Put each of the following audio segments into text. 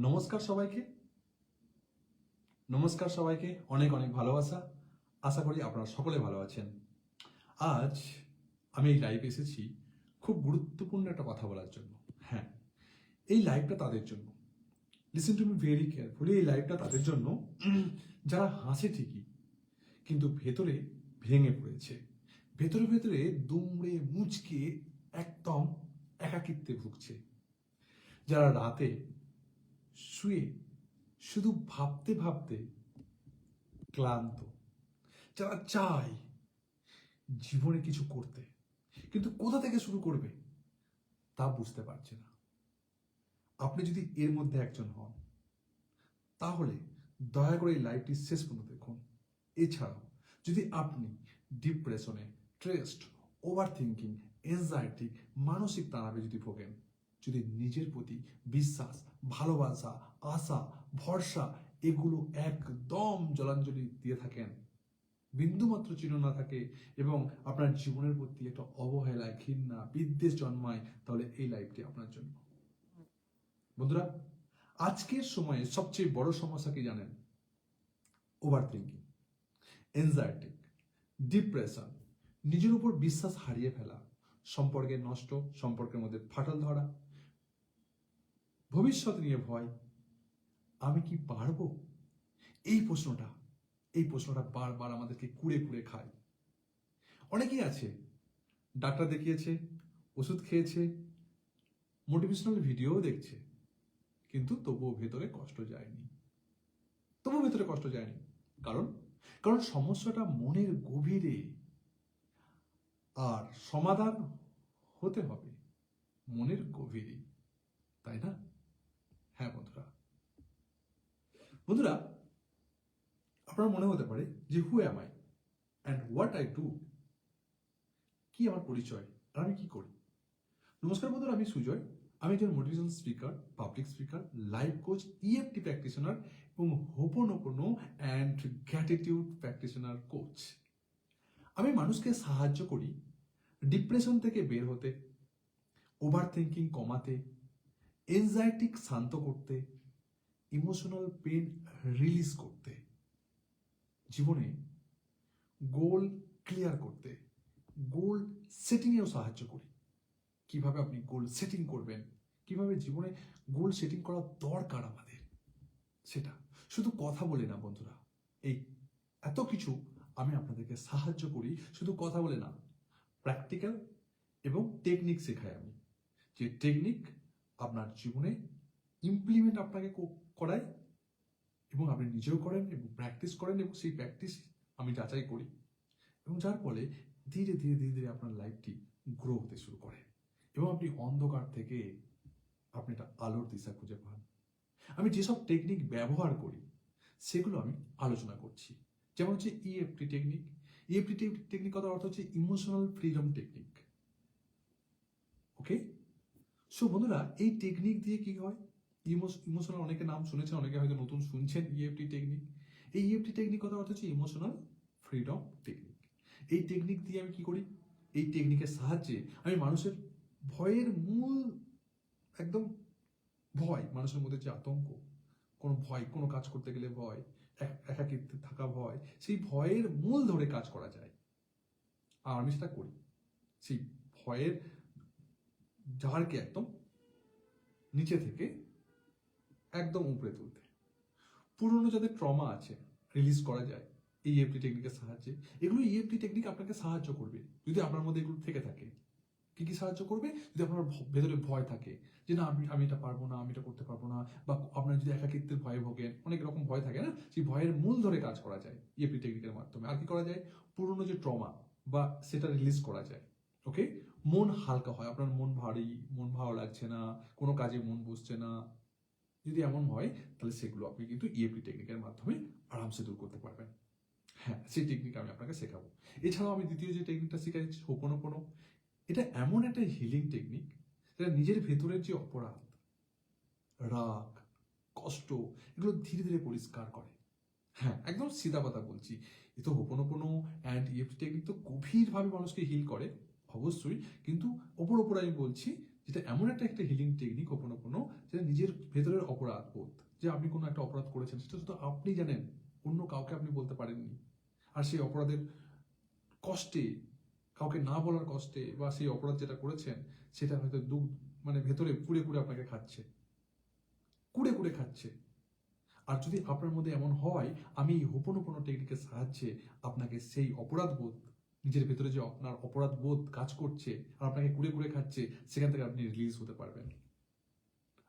নমস্কার সবাইকে। নমস্কার সবাইকে, অনেক অনেক ভালোবাসা। আশা করি আপনারা সকলে ভালো আছেন। আজ আমি এই লাইভ এসেছি খুব গুরুত্বপূর্ণ একটা কথা বলার জন্য। হ্যাঁ এই লাইভটা তাদের জন্য। Listen to me very carefully এই লাইভটা তাদের জন্য। যারা হাসে ঠিকই, কিন্তু ভেতরে ভেঙে পড়েছে। ভেতরে ভেতরে দুমড়ে মুচকে একদম একাকিত্বে ভুগছে। যারা রাতে শুয়ে, শুধু ভাবতে ভাবতে ক্লান্ত। যারা চায় জীবনে কিছু করতে, কিন্তু কোথা থেকে শুরু করবে, তা বুঝতে পারছে না। আপনি যদি এর মধ্যে একজন হন, তাহলে দয়া করে এই লাইভটি শেষ পর্যন্ত দেখুন। এছাড়াও, যদি আপনি ডিপ্রেশনে, স্ট্রেসড ওভার থিঙ্কিং এনজাইটি মানসিক তানাবে যদি ভোগেন যদি নিজের প্রতি বিশ্বাস, ভালোবাসা, আশা, ভরসা এগুলো একদম জলাঞ্জলি দিয়ে থাকেন, বিন্দুমাত্র চিহ্ন না থাকে এবং আপনার জীবনের প্রতি একটা অবহেলায়, ঘৃণা, বিদ্বেষ জন্মায়, তাহলে এই লাইফটি আপনার জন্য। বন্ধুরা, আজকের সময়ে সবচেয়ে বড় সমস্যা কি জানেন? ওভার থিঙ্কিং এনজাইটি ডিপ্রেশন নিজের উপর বিশ্বাস হারিয়ে ফেলা সম্পর্কে নষ্ট, সম্পর্কের মধ্যে ফাটল ধরা ভবিষ্যৎ নিয়ে ভয়। আমি কি পারব? এই প্রশ্নটা এই প্রশ্নটা বারবার আমাদেরকে কুড়ে কুড়ে খায়। অনেকেই আছে, ডাক্তার দেখিয়েছে, ওষুধ খেয়েছে মোটিভেশনাল ভিডিও দেখছে, কিন্তু তবুও ভেতরে কষ্ট যায়নি। তবুও ভেতরে কষ্ট যায়নি। কারণ কারণ সমস্যাটা মনের গভীরে। আর সমাধান হতে হবে মনের গভীরে। তাই না? হ্যাঁ বন্ধুরা। বন্ধুরা, আপনার মনে হতে পারে যে who am I and what I do কি আমার পরিচয়? আর আমি কি করি? নমস্কার বন্ধুরা, আমি সুজয়। আমি একজন motivational speaker public speaker life coach EFT practitioner এবং hooponopono and gratitude practitioner coach আমি মানুষকে সাহায্য করি ডিপ্রেশন থেকে বের হতে ওভার থিঙ্কিং কমাতে এনজাইটিক শান্ত করতে ইমোশনাল পেন রিলিজ করতে, জীবনে গোল ক্লিয়ার করতে গোল সেটিংয়েও সাহায্য করি। কীভাবে আপনি গোল সেটিং করবেন, কীভাবে জীবনে গোল সেটিং করা দরকার আমাদের, সেটা শুধু কথা বলে না বন্ধুরা, এই এত কিছু আমি আপনাদেরকে সাহায্য করি শুধু কথা বলে না প্র্যাকটিক্যাল এবং টেকনিক শেখাই আমি। যে টেকনিক আপনার জীবনে ইমপ্লিমেন্ট আপনাকে করায় এবং আপনি নিজেও করেন এবং প্র্যাকটিস করেন এবং সেই প্র্যাকটিস আমি যাচাই করি। এবং যার ফলে ধীরে ধীরে ধীরে ধীরে আপনার লাইফটি গ্রো হতে শুরু করে এবং আপনি অন্ধকার থেকে আপনি একটা আলোর দিশা খুঁজে পান। আমি যেসব টেকনিক ব্যবহার করি, সেগুলো আমি আলোচনা করছি। যেমন হচ্ছে ইএফটি টেকনিক ইএফটি টেকনিক কথার অর্থ হচ্ছে emotional freedom technique okay so বন্ধুরা, এই টেকনিক দিয়ে কি হয়? ইমোশনাল অনেকে নাম শুনেছেন, অনেকে হয়তো নতুন শুনছেন E ইএফটি টেকনিক এই ইএফটি টেকনিক কথা অর্থ হচ্ছে ইমোশনাল ফ্রিডম টেকনিক এই টেকনিক দিয়ে আমি কি করি? এই টেকনিকের সাহায্যে আমি মানুষের ভয়ের মূল, একদম ভয়, মানুষের মধ্যে যে আতঙ্ক, কোনো ভয়, কোনো কাজ করতে গেলে ভয়, এক- একাকিত্বে থাকা ভয়, সেই ভয়ের মূল ধরে কাজ করা যায়। আর আমি সেটা করি। সেই ভয়ের ঝাড়কে একদম নিচে থেকে একদম উপরে তুলতে। পুরনো যাদের ট্রমা আছে রিলিজ করা যায় এই ইএফটি টেকনিকের সাহায্যে, এগুলো ইএফটি টেকনিক আপনাকে সাহায্য করবে। যদি আপনার মধ্যে এগুলো থেকে থাকে, কি কি সাহায্য করবে? যদি আপনার ভেতরে ভয় থাকে, যে না, আমি আমি এটা পারব না, আমি এটা করতে পারব না, বা আপনার যদি একাকিত্বের ভয়ে ভোগেন, অনেক রকম ভয় থাকে না? সেই ভয়ের মূল ধরে কাজ করা যায় ইএফটি টেকনিকের মাধ্যমে। আর কি করা যায়? পুরনো যে ট্রমা বা সেটা রিলিজ করা যায়। ওকে মন হালকা হয়। আপনার মন ভারী, মন ভালো লাগছে না, কোনো কাজে মন বসছে না। যদি এমন হয়, তাহলে সেগুলো আপনি কিন্তু ইএফটি টেকনিকের মাধ্যমে আরামসে দূর করতে পারবেন। হ্যাঁ সেই টেকনিক আমি আপনাকে শেখাবো। এছাড়াও আমি দ্বিতীয় যে টেকনিকটা শেখাচ্ছি কোনো এটা এমন একটা হিলিং টেকনিক যেটা নিজের ভেতরের যে অপরাধ, রাগ, কষ্ট, এগুলো ধীরে ধীরে পরিষ্কার করে। হ্যাঁ একদম সিধা কথা বলছি। এ তো কোনো কোনো অ্যান্ড ইএফটি টেকনিক তো গভীরভাবে মানুষকে হিল করে। অবশ্যই, কিন্তু ওপর ওপর আমি বলছি যেটা এমন একটা একটা হিলিং টেকনিক কখনো কোনো যেটা নিজের ভেতরের অপরাধ বোধ। যে আপনি কোনো একটা অপরাধ করেছেন, সেটা শুধু আপনি জানেন, অন্য কাউকে আপনি বলতে পারেননি। আর সেই অপরাধের কষ্টে, কাউকে না বলার কষ্টে বা সেই অপরাধ যেটা করেছেন, সেটা হয়তো দুঃখ মানে ভেতরে কুড়ে কুড়ে আপনাকে খাচ্ছে। কুড়ে কুড়ে খাচ্ছে। আর যদি আপনার মধ্যে এমন হয়, আমি এই হোপনোপনো টেকনিকের সাহায্যে আপনাকে সেই অপরাধ বোধ নিজের ভেতরে যে আপনার অপরাধ বোধ কাজ করছে আর আপনাকে কুড়ে কুড়ে খাচ্ছে, সেখান থেকে আপনি রিলিজ হতে পারবেন।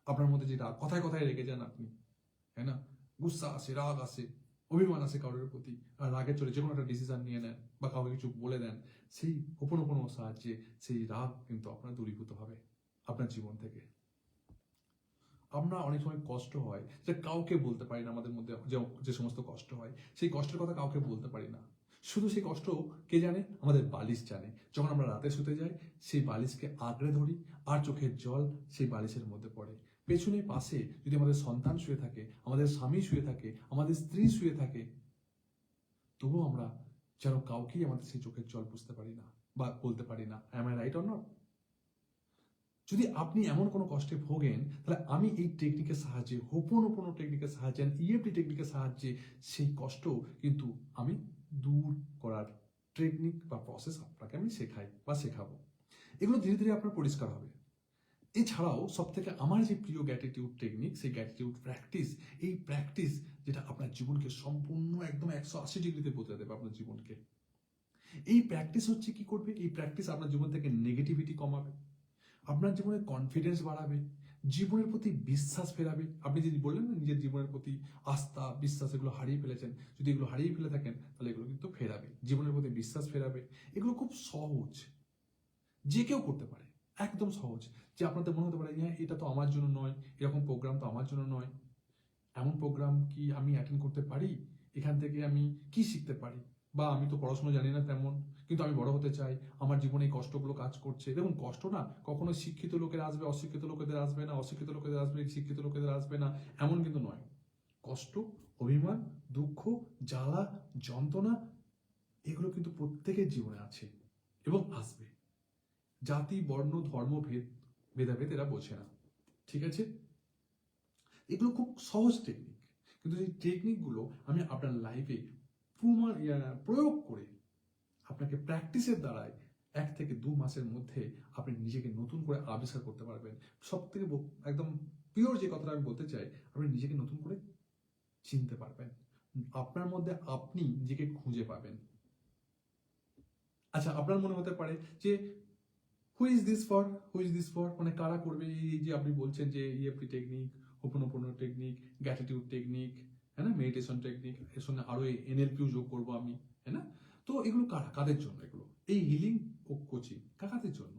আপনার মধ্যে যেটা কথায় কথায় রেগে যান আপনি, তাই না? গুসা আসে, রাগ আসে, অভিমান আসে কারোর প্রতি, আর রাগের চলে যে কোনো একটা ডিসিশন নিয়ে নেন বা কাউকে কিছু বলে দেন, সেই হোপনোপনো সাহায্যে সেই রাগ কিন্তু আপনার দূরীভূত হবে আপনার জীবন থেকে। আমরা অনেক সময় কষ্ট হয় যে কাউকে বলতে পারি না আমাদের মধ্যে যে সমস্ত কষ্ট হয়, সেই কষ্টের কথা কাউকে বলতে পারি না। শুধু সেই কষ্ট কে জানে? আমাদের বালিশ জানে। যখন আমরা রাতে শুতে যাই, সেই বালিশকে আঁকড়ে ধরি আর চোখের জল সেই বালিশের মধ্যে পড়ে। পেছনে পাশে যদি আমাদের সন্তান শুয়ে থাকে, আমাদের স্বামী শুয়ে থাকে, আমাদের স্ত্রী শুয়ে থাকে, তবুও আমরা যেন কাউকেই আমাদের সেই চোখের জল বুঝতে পারি না বা বলতে পারি না am I right or not যদি আপনি এমন কোনো কষ্টে ভোগেন, তাহলে আমি এই টেকনিকের সাহায্যে হোপন ওপনো টেকনিকের সাহায্যে ইএফটি টেকনিকের সাহায্যে সেই কষ্ট কিন্তু আমি দূর করার টেকনিক বা প্রসেস আপনাকে আমি শেখাই বা শেখাবো। এগুলো ধীরে ধীরে আপনার পরিষ্কার হবে। এছাড়াও সব থেকে আমার যে প্রিয় গ্যাটিটিউড টেকনিক সেই গ্যাটিটিউড প্র্যাকটিস এই প্র্যাকটিস যেটা আপনার জীবনকে সম্পূর্ণ একদম একশো আশি ডিগ্রিতে বদলে দেবে আপনার জীবনকে। এই প্র্যাকটিস হচ্ছে কি করবে? এই প্র্যাকটিস আপনার জীবন থেকে নেগেটিভিটি কমাবে। আপনার জীবনে কনফিডেন্স বাড়াবে। জীবনের প্রতি বিশ্বাস ফেরাবে। আপনি যদি বললেন না নিজের জীবনের প্রতি আস্থা, বিশ্বাস এগুলো হারিয়ে ফেলেছেন, যদি এগুলো হারিয়ে ফেলে থাকেন, তাহলে এগুলো কিন্তু ফেরাবে। জীবনের প্রতি বিশ্বাস ফেরাবে। এগুলো খুব সহজ। যে কেউ করতে পারে। একদম সহজ। যে আপনাদের মনে হতে পারে হ্যাঁ এটা তো আমার জন্য নয়, এরকম প্রোগ্রাম তো আমার জন্য নয়। এমন প্রোগ্রাম কি আমি অ্যাটেন্ড করতে পারি? এখান থেকে আমি কি শিখতে পারি? বা আমি তো পড়াশোনা জানি না তেমন। কিন্তু আমি বড় হতে চাই, আমার জীবনে এই কষ্টগুলো কাজ করছে। দেখুন, কষ্ট না কখনো শিক্ষিত লোকের আসবে, অশিক্ষিত লোকেদের আসবে না, অশিক্ষিত লোকেদের আসবে, শিক্ষিত লোকেদের আসবে না, এমন কিন্তু নয়। কষ্ট, অভিমান, দুঃখ, জ্বালা, যন্ত্রণা, এগুলো কিন্তু প্রত্যেকের জীবনে আছে এবং আসবে। জাতি, বর্ণ, ধর্ম, ভেদ, ভেদাভেদ এরা বোঝে না। ঠিক আছে? এগুলো খুব সহজ টেকনিক কিন্তু এই টেকনিকগুলো আমি আপনার লাইফে প্রমাণ প্রয়োগ করে আপনাকে প্র্যাকটিসের দ্বারাই এক থেকে দু মাসের মধ্যে আপনি নিজেকে নতুন করে আবিষ্কার করতে পারবেন। সব থেকে একদম পিওর যে কথাটা আমি বলতে চাই, আপনি নিজেকে নতুন করে চিনতে পারবেন। আপনার মধ্যে আপনি নিজেকে খুঁজে পাবেন। আচ্ছা আপনার মনে হতে পারে যে who is this for who is this for মানে কারা করবে? এই যে আপনি বলছেন যে ইএফটি টেকনিক ওপন টেকনিক গ্যাটিটিউড টেকনিক হ্যাঁ মেডিটেশন টেকনিক এর সঙ্গে আরও এনএলপিও যোগ করব আমি হ্যাঁ না? তো এগুলো কারা? কাদের জন্য এগুলো? এই হিলিং ও কোচিং কাকাদের জন্য?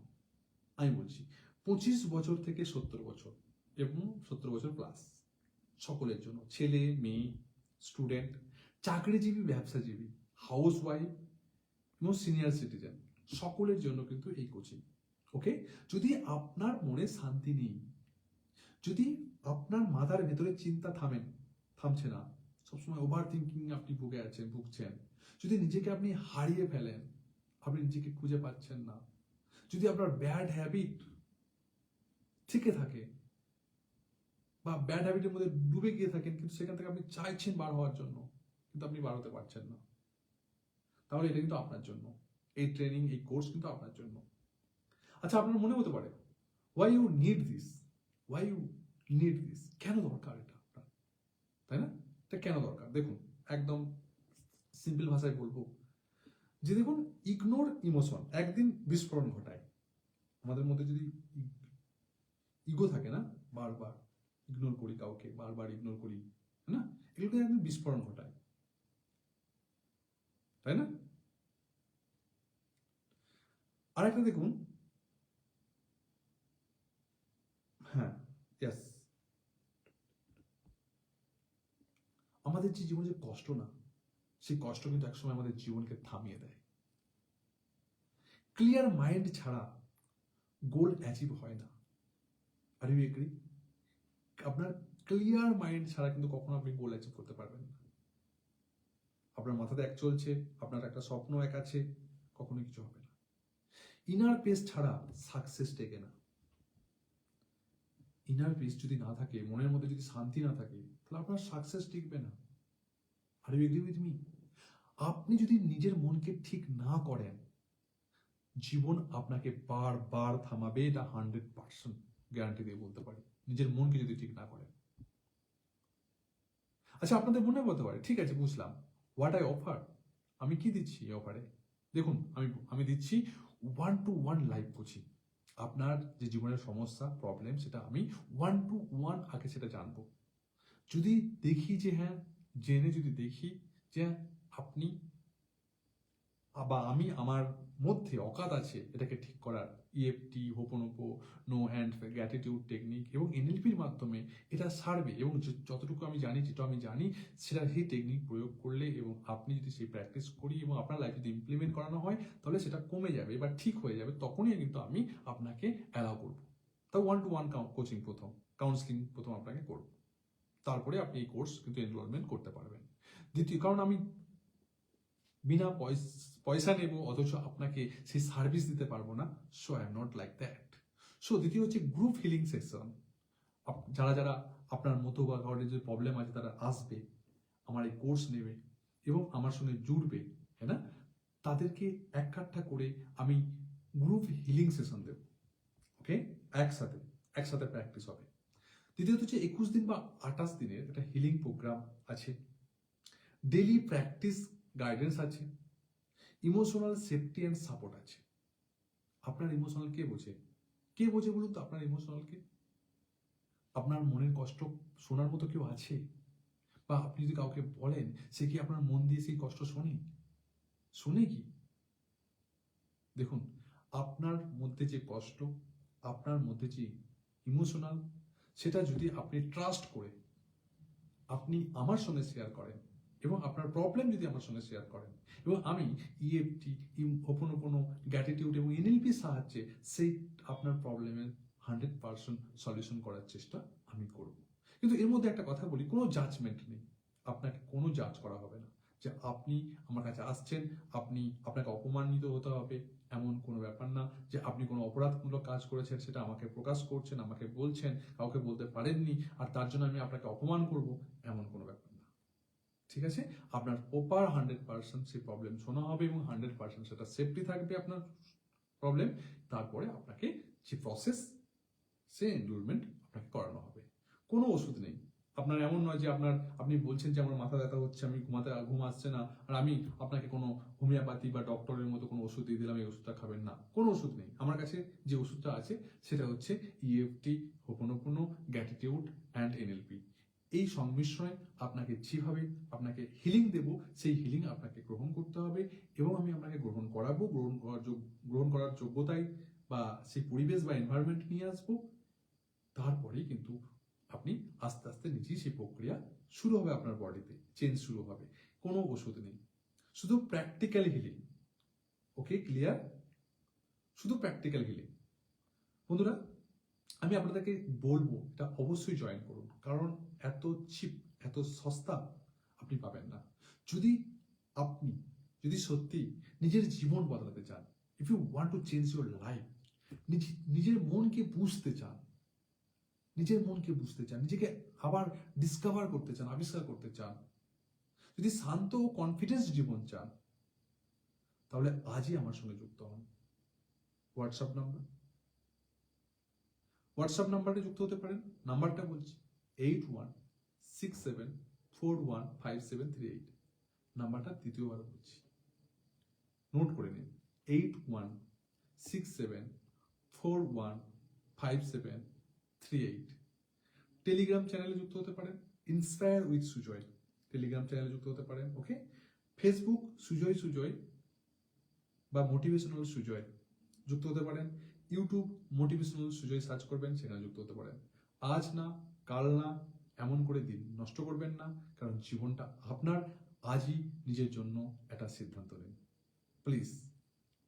আমি বলছি, পঁচিশ বছর থেকে সত্তর বছর এবং সত্তর বছর প্লাস সকলের জন্য। ছেলে, মেয়ে স্টুডেন্ট চাকরিজীবী, ব্যবসাজীবী হাউস ওয়াইফ এবং সিনিয়র সিটিজেন সকলের জন্য কিন্তু এই কোচিং ওকে যদি আপনার মনে শান্তি নেই, যদি আপনার মাথার ভেতরে চিন্তা থামেন থামছে না, সবসময় ওভার থিঙ্কিং আপনি ভুগে আছেন, ভুগছেন যদি নিজেকে আপনি হারিয়ে ফেলেন, আপনি নিজেকে খুঁজে পাচ্ছেন না। যদি আপনার ব্যাড হ্যাবিট থেকে থাকে বা ব্যাড হ্যাবিটের মধ্যে ডুবে গিয়ে থাকেন, কিন্তু সেখান থেকে আপনি চাইছেন বার হওয়ার জন্য, কিন্তু আপনি বার হতে পারছেন না। তাহলে এটা কিন্তু আপনার জন্য। এই ট্রেনিং এই কোর্স কিন্তু আপনার জন্য। আচ্ছা আপনার মনে হতে পারে why you need this why you need this কেন দরকার এটা আপনার? তাই না? এটা কেন দরকার? দেখুন, একদম সিম্পল ভাষায় বলব। যে দেখুন ইগনোর ইমোশন একদিন বিস্ফোরণ ঘটায়। আমাদের মধ্যে যদি ইগো থাকে না, বারবার ইগনোর করি কাউকে, বারবার ইগনোর করি না? এগুলোকে একদিন বিস্ফোরণ ঘটায়। তাই না? আরেকটা দেখুন। হ্যাঁ ইয়েস আমাদের যে জীবনে যে কষ্ট না সেই কষ্ট কিন্তু একসময় আমাদের জীবনকে থামিয়ে দেয়। ক্লিয়ার মাইন্ড ছাড়া গোল অ্যাচিভ হয় না। আর ইউ এগ্রি আপনার ক্লিয়ার মাইন্ড ছাড়া কিন্তু কখনো আপনি গোল অ্যাচিভ করতে পারবেন না। আপনার মাথাতে এক চলছে, আপনার একটা স্বপ্ন এক আছে কখনো কিছু হবে না। ইনার পেস ছাড়া সাকসেস টেকে না। ইনার পিস যদি না থাকে, মনের মধ্যে যদি শান্তি না থাকে, তাহলে আপনার সাকসেস টিকবে না। Are you agree with me আপনি যদি নিজের মনকে ঠিক না করেন, জীবন আপনাকে বারবার থামাবে, এটা হান্ড্রেড পার্সেন্ট গ্যারান্টি দিয়ে বলতে পারি। নিজের মনকে যদি ঠিক না করেন। আচ্ছা আপনাদের মনে বলতে পারে, ঠিক আছে, বুঝলাম। হোয়াট আই অফার আমি কি দিচ্ছি এই অফারে দেখুন, আমি আমি দিচ্ছি one to one life coaching আপনার যে জীবনের সমস্যা প্রবলেম সেটা আমি ওয়ান টু ওয়ান আগে সেটা জানব। যদি দেখি যে হ্যাঁ জেনে যদি দেখি যে আপনি বা আমি আমার মধ্যে অকাত আছে, এটাকে ঠিক করার EFT hooponopono and gratitude technique এবং এনএলপির মাধ্যমে এটা সারবে এবং যতটুকু আমি জানি, যেটা আমি জানি, সেটা সেই টেকনিক প্রয়োগ করলে এবং আপনি যদি সেই প্র্যাকটিস করি এবং আপনার লাইফ যদি ইমপ্লিমেন্ট করানো হয়, তাহলে সেটা কমে যাবে বা ঠিক হয়ে যাবে, তখনই কিন্তু আমি আপনাকে অ্যালাউ করব। তা ওয়ান টু ওয়ান কোচিং প্রথম কাউন্সিলিং প্রথম আপনাকে করব। তারপরে আপনি এই কোর্স কিন্তু এনরোলমেন্ট করতে পারবেন। দ্বিতীয়, কারণ আমি বিনা পয়স- নেব, অথচ আপনাকে সেই সার্ভিস দিতে পারব না। So I am not like that so দ্বিতীয় হচ্ছে গ্রুপ হিলিং সেশন যারা যারা আপনার মতো বা কারণে যে প্রবলেম আছে, তারা আসবে, আমার এই কোর্স নেবে এবং আমার সঙ্গে জুড়বে হ্যাঁ না? তাদেরকে এক কাঠটা করে আমি গ্রুপ হিলিং সেশন দেব। ওকে একসাথে একসাথে প্র্যাকটিস হবে। দ্বিতীয়ত হচ্ছে একুশ দিন বা আঠাশ দিনের একটা হিলিং প্রোগ্রাম আছে। ডেলি প্র্যাকটিস গাইডেন্স আছে। ইমোশনাল সেফটি অ্যান্ড সাপোর্ট আছে। আপনার ইমোশনাল কে বোঝে? কে বোঝে বলুন তো আপনার ইমোশনালকে আপনার মনের কষ্ট শোনার মতো কেউ আছে? বা আপনি যদি কাউকে বলেন, সে কি আপনার মন দিয়ে সেই কষ্ট শোনে? শুনে কি? দেখুন, আপনার মধ্যে যে কষ্ট, আপনার মধ্যে যে ইমোশনাল সেটা যদি আপনি ট্রাস্ট করে, আপনি আমার সঙ্গে শেয়ার করেন এবং আপনার প্রবলেম যদি আমার সঙ্গে শেয়ার করেন এবং আমি ইএফটি ওপনো কোনো গ্যাটিটিউড এবং এনএলপির সাহায্যে সেই আপনার প্রবলেমের হান্ড্রেড পার্সেন্ট সলিউশন করার চেষ্টা আমি করব। কিন্তু এর মধ্যে একটা কথা বলি, কোনো জাজমেন্ট নেই। আপনাকে কোনো জাজ করা হবে না যে আপনি আমার কাছে আসছেন, আপনি আপনাকে অপমানিত হতে হবে এমন কোনো ব্যাপার না যে আপনি কোনো অপরাধমূলক কাজ করেছেন, সেটা আমাকে প্রকাশ করছেন, আমাকে বলছেন, কাউকে বলতে পারেননি, আর তার জন্য আমি আপনাকে অপমান করব, এমন কোনো ব্যাপার না। ঠিক আছে? আপনার ওপার হান্ড্রেড পার্সেন্ট সেই প্রবলেম শোনা হবে এবং হান্ড্রেড পার্সেন্ট সেটা সেফটি থাকবে আপনার প্রবলেম তারপরে আপনাকে যে প্রসেস সে এনরোলমেন্ট আপনাকে করানো হবে। কোনো ওষুধ নেই। আপনার এমন নয় যে আপনার, আপনি বলছেন যে আমার মাথা ব্যথা হচ্ছে, আমি ঘুমাতে, ঘুম আসছে না, আর আমি আপনাকে কোনো হোমিওপ্যাথি বা ডক্টরের মতো কোনো ওষুধ দিয়ে দিলাম, এই ওষুধটা খাবেন না। কোনো ওষুধ নেই। আমার কাছে যে ওষুধটা আছে, সেটা হচ্ছে EFT ho'oponopono gratitude and NLP এই সংমিশ্রণে আপনাকে যেভাবে আপনাকে হিলিং দেব, সেই হিলিং আপনাকে গ্রহণ করতে হবে এবং আমি আপনাকে গ্রহণ করাবো, গ্রহণ করার গ্রহণ করার যোগ্যতায় বা সেই পরিবেশ বা এনভায়রনমেন্ট নিয়ে আসব। তারপরেই কিন্তু আপনি আস্তে আস্তে নিজেই সেই প্রক্রিয়া শুরু হবে আপনার বডিতে চেঞ্জ শুরু হবে, কোনো ওষুধ নেই। শুধু প্র্যাকটিক্যাল হিলিং ওকে ক্লিয়ার শুধু প্র্যাকটিক্যাল হিলিং বন্ধুরা, আমি আপনাদেরকে বলব, এটা অবশ্যই জয়েন করুন, কারণ এত চিপ এত সস্তা আপনি পাবেন না। যদি আপনি, যদি সত্যি নিজের জীবন বদলাতে চান if you want to change your life নিজের মনকে বুঝতে চান নিজের মনকে বুঝতে চান, নিজেকে আবার ডিসকভার করতে চান, আবিষ্কার করতে চান, যদি শান্ত ও কনফিডেন্স জীবন চান, তাহলে আজই আমার সঙ্গে যুক্ত হন। হোয়াটসঅ্যাপ নাম্বার হোয়াটসঅ্যাপ নাম্বারে যুক্ত হতে পারেন। নাম্বারটা বলছি eight one six seven four one five seven three eight নাম্বারটা দ্বিতীয়বার বলছি। নোট করে নিন eight one six seven four one five seven three eight Telegram চ্যানেলে যুক্ত হতে পারেন। ইন্সপায়ার উইথ সুজয় টেলিগ্রাম চ্যানেলে যুক্ত হতে পারেন ওকে ফেসবুক সুজয় সুজয় বা মোটিভেশনাল সুজয় যুক্ত হতে পারেন। ইউটিউব মোটিভেশনাল সুজয় সার্চ করবেন, সেখানে যুক্ত হতে পারেন। আজ না, কাল না, এমন করে দিন। নষ্ট করবেন না, কারণ জীবনটা আপনার। আজই নিজের জন্য একটা সিদ্ধান্ত নিন। প্লিজ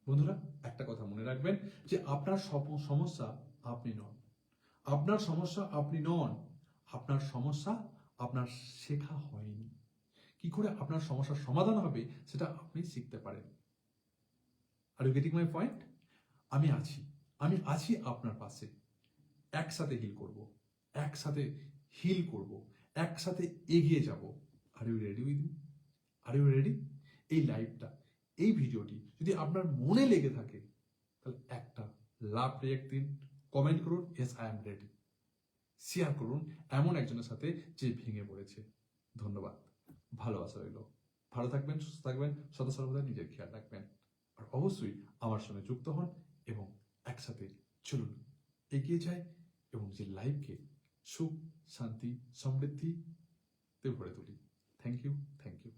বন্ধুরা, একটা কথা মনে রাখবেন যে আপনার সমস্যা আপনি নন। আপনার সমস্যা আপনি নন, আপনার সমস্যা আপনার শেখা হয়নি। কি করে আপনার সমস্যার সমাধান হবে সেটা আপনি শিখতে পারেন। Are you getting my point আমি আছি আমি আছি আপনার পাশে। একসাথে হিল করব, একসাথে হিল করব, একসাথে এগিয়ে যাব। Are you ready with me are you ready এই লাইভটা এই ভিডিওটি যদি আপনার মনে লেগে থাকে, তাহলে একটা লাভ রিয়েক্ট দিন। কমেন্ট করুন yes I am ready share করুন, এমন একজনের সাথে যে ভেঙে পড়েছে। ধন্যবাদ। ভালোবাসা রইল। ভালো থাকবেন, সুস্থ থাকবেন সদা সর্বদা নিজের খেয়াল রাখবেন। আর অবশ্যই আমার সঙ্গে যুক্ত হন এবং একসাথে চলুন এগিয়ে যাই এবং যে লাইফকে সুখ, শান্তি, সমৃদ্ধিতে ভরে তুলি। Thank you thank you